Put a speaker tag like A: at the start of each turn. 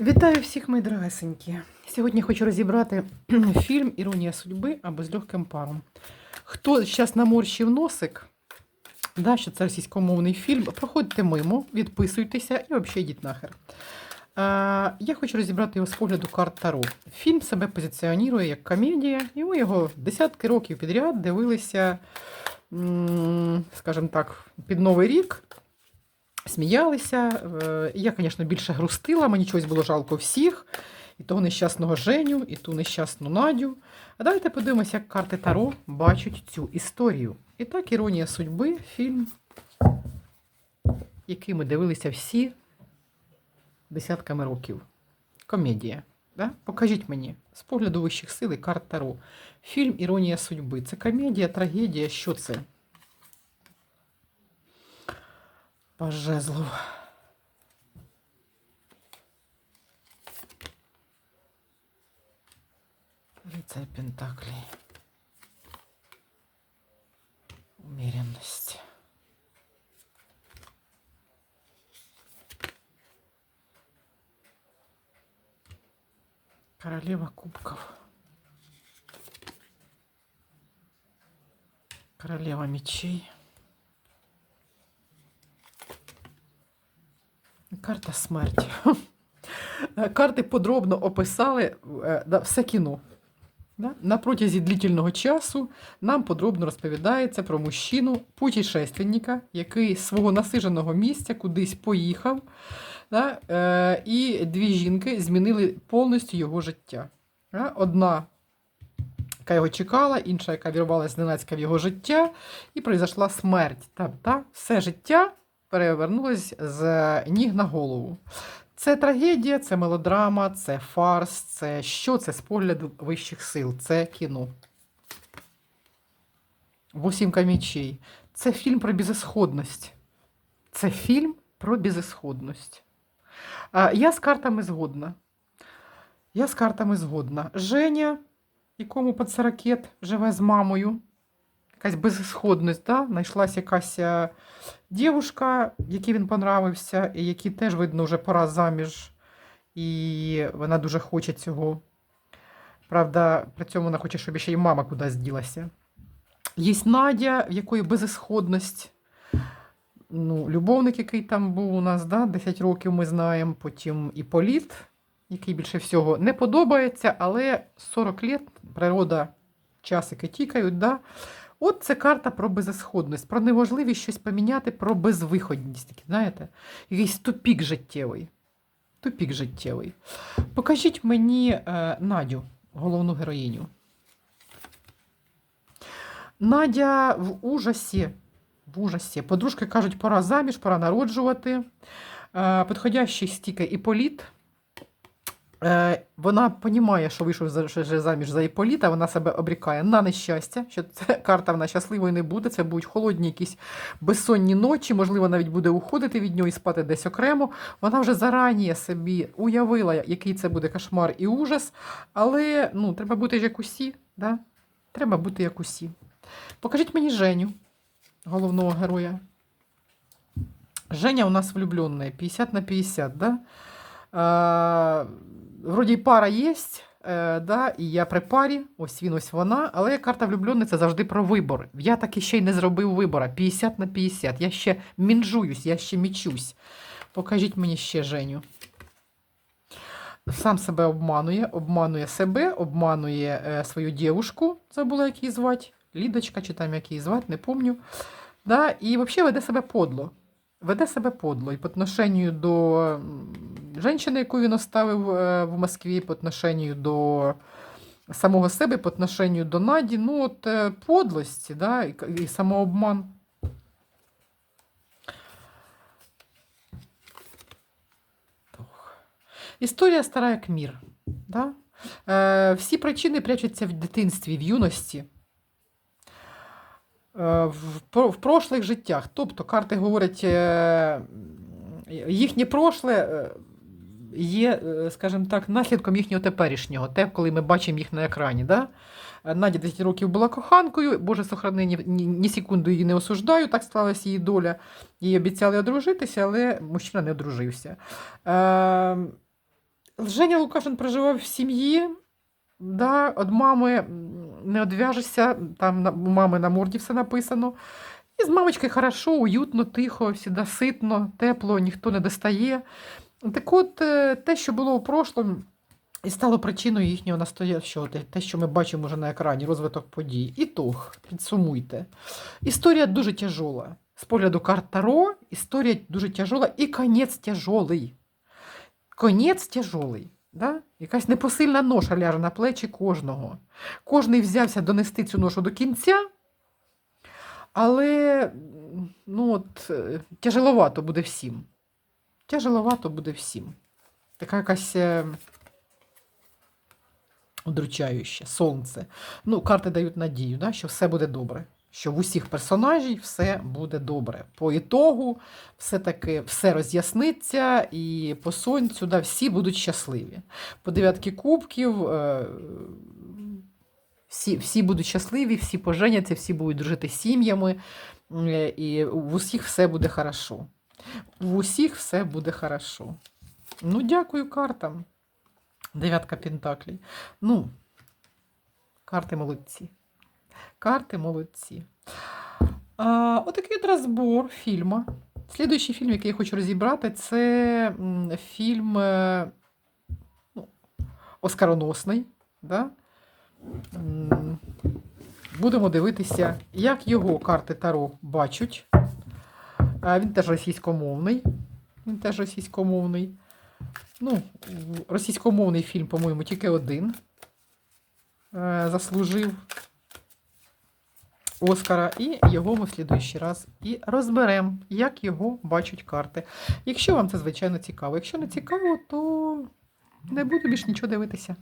A: Вітаю всіх, мої дорогесенькі. Сьогодні хочу розібрати фільм Іронія судьби або з легким паром. Хто зараз наморщив носик, да, що це російськомовний фільм, проходьте мимо, відписуйтеся і взагалі йдіть нахер. А, я хочу розібрати його з погляду карт Таро. Фільм себе позиціонує як комедія, і ми його десятки років підряд дивилися, скажімо так, під Новий рік. Сміялися. Е, Я, звісно, більше грустила, мені чогось було жалко всіх. І того нещасного Женю, і ту нещасну Надю. А давайте подивимося, як карти Таро бачать цю історію. І так, іронія судьби, фільм, який ми дивилися всі десятками років. Комедія. Да? Покажіть мені з погляду вищих сил і карт Таро. Фільм Іронія судьби. Це комедія, трагедія. Що це? Пожезлов. Лицарь Пентаклей. Умеренность. Королева кубков. Королева мечей. Карта смерті. Карти подробно описали е, все кіно. На протязі длительного часу нам подробно розповідається про мужчину, путешественника, який з свого насиженого місця кудись поїхав. Е, і дві жінки змінили повністю його життя. Одна, яка його чекала, інша, яка вірвалася зненацька в його життя, і пройшла смерть. Все життя перевернулось з ніг на голову. Це трагедія, це мелодрама, це фарс, це що? Це з погляду вищих сил, це кіно. Восімка мечей. Це фільм про безісходність. Це фільм про безісходність. Я з картами згодна. Я з картами згодна. Женя, якому 40 живе з мамою. Якась безісходність, да? знайшлася якась е, дівушка, якій він понравився, і якій теж, видно, вже пора заміж, і вона дуже хоче цього. Правда, при цьому вона хоче, щоб ще й мама кудись ділася. Є Надя, в якої безісходність. Ну, любовник, який там був у нас, да? 10 років ми знаємо, потім і Політ, який більше всього не подобається, але 40 літ природа, часики тікають. Да? От це карта про безісходність, про неможливість щось поміняти, про безвиходність. Знаєте, якийсь тупік життєвий. Тупік життєвий. Покажіть мені е, Надю, головну героїню. Надя в ужасі. В ужасі. Подружки кажуть, пора заміж, пора народжувати. Е, підходящий стільки Іполіт. Е, Вона розуміє, що вийшов заміж за Іполіта, вона себе обрікає на нещастя, що ця карта вона щасливою не буде. Це будуть холодні якісь безсонні ночі, можливо, навіть буде уходити від нього і спати десь окремо. Вона вже зарані собі уявила, який це буде кошмар і ужас. Але ну, треба бути ж як усі. Да? Треба бути як усі. Покажіть мені Женю, головного героя. Женя у нас влюбленная, 50 на 50, да? Вроді пара є, е, да, і я при парі, ось він, ось вона, але карта влюблений це завжди про вибор. Я таки ще й не зробив вибора. 50 на 50. Я ще мінжуюсь, я ще мічусь. Покажіть мені ще Женю. Сам себе обманує, обманує себе, обманує е, свою дівушку, забула, як її звати, Лідочка, чи там як її звати, не помню. Да, і взагалі веде себе подло. Веде себе подло. І по отношенню до жінки, яку він оставив е, в Москві, по отношенню до самого себе, по отношенню до Наді, ну от е, подлості, да, і, самообман. Історія стара як мір. Да? Е, всі причини прячуться в дитинстві, в юності. Е, в, в прошлих життях. Тобто карти говорять, е, їхнє прошле е, є, е, скажімо так, наслідком їхнього теперішнього, те, коли ми бачимо їх на екрані. Да? Надя 10 років була коханкою, Боже сохрани, ні, ні, ні секунду її не осуждаю, так склалася її доля. Їй обіцяли одружитися, але мужчина не одружився. Е, Женя Лукашин проживав в сім'ї, да, від мами не одв'яжешся, там у мами на морді все написано. І з мамочкою хорошо, уютно, тихо, всіда ситно, тепло, ніхто не достає. Так от, е, те, що було у прошлому, і стало причиною їхнього настоящого, те, що ми бачимо вже на екрані, розвиток подій. Ітог, підсумуйте. Історія дуже тяжола. З погляду карт Таро, історія дуже тяжола і конець тяжолий. Конець тяжолий. Да? Якась непосильна ноша ляже на плечі кожного. Кожний взявся донести цю ношу до кінця, але ну, от, е, тяжеловато буде всім. Тяжеловато буде всім. Така якась е, удручаюча, сонце. Ну, карти дають надію, да, що все буде добре. Що в усіх персонажів все буде добре. По ітогу все-таки все роз'ясниться, і по сонцю да, всі будуть щасливі. По дев'ятки кубків е, всі, всі будуть щасливі, всі поженяться, всі будуть дружити сім'ями, е, і в усіх все буде хорошо. В усіх все буде хорошо. Ну, дякую картам. Дев'ятка Пентаклей. Ну, карти молодці. Карти молодці. А, отакий от розбор фільму. Слідуючий фільм, який я хочу розібрати, це фільм е, ну, Оскароносний. Да? Будемо дивитися, як його карти Таро бачать. Він теж російськомовний. Він теж російськомовний. Ну, російськомовний фільм, по-моєму, тільки один е, заслужив Оскара, і його ми в слідуючий раз і розберемо, як його бачать карти. Якщо вам це, звичайно, цікаво. Якщо не цікаво, то не буду більш нічого дивитися.